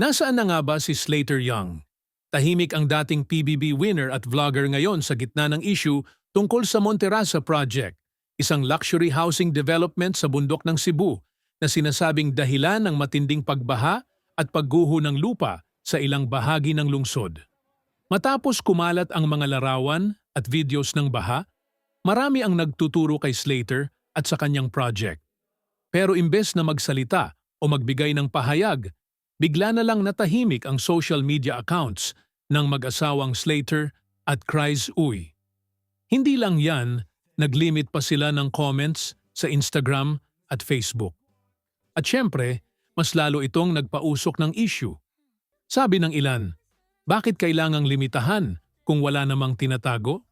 Nasaan na nga ba si Slater Young? Tahimik ang dating PBB winner at vlogger ngayon sa gitna ng issue tungkol sa Monterasa Project, isang luxury housing development sa bundok ng Cebu na sinasabing dahilan ng matinding pagbaha at pagguho ng lupa sa ilang bahagi ng lungsod. Matapos kumalat ang mga larawan at videos ng baha, marami ang nagtuturo kay Slater at sa kanyang project. Pero imbes na magsalita o magbigay ng pahayag, bigla na lang natahimik ang social media accounts ng mag-asawang Slater at Cries Uy. Hindi lang yan, naglimit pa sila ng comments sa Instagram at Facebook. At syempre, mas lalo itong nagpausok ng issue. Sabi ng ilan, bakit kailangang limitahan kung wala namang tinatago?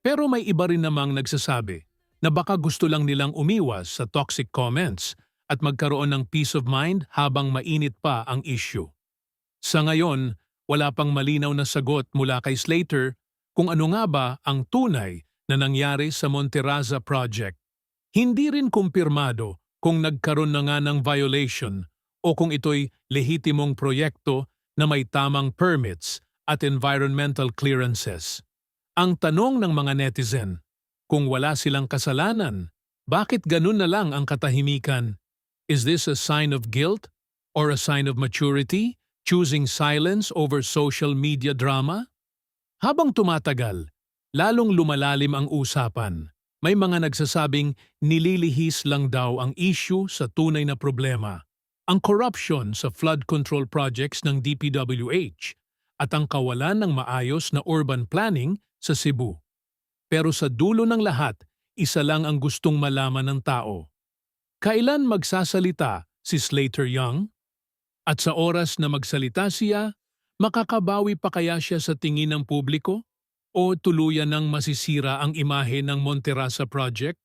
Pero may iba rin namang nagsasabi na baka gusto lang nilang umiwas sa toxic comments at magkaroon ng peace of mind habang mainit pa ang issue. Sa ngayon, wala pang malinaw na sagot mula kay Slater kung ano nga ba ang tunay na nangyari sa Monteraza Project. Hindi rin kumpirmado kung nagkaroon na nga ng violation o kung ito'y lehitimong proyekto na may tamang permits at environmental clearances. Ang tanong ng mga netizen, kung wala silang kasalanan, bakit ganun na lang ang katahimikan? Is this a sign of guilt or a sign of maturity, choosing silence over social media drama? Habang tumatagal, lalong lumalalim ang usapan. May mga nagsasabing nililihis lang daw ang issue sa tunay na problema. Ang corruption sa flood control projects ng DPWH at ang kawalan ng maayos na urban planning sa Cebu. Pero sa dulo ng lahat, isa lang ang gustong malaman ng tao. Kailan magsasalita si Slater Young? At sa oras na magsalita siya, makakabawi pa kaya siya sa tingin ng publiko? O tuluyan ng masisira ang imahe ng Monterasa Project?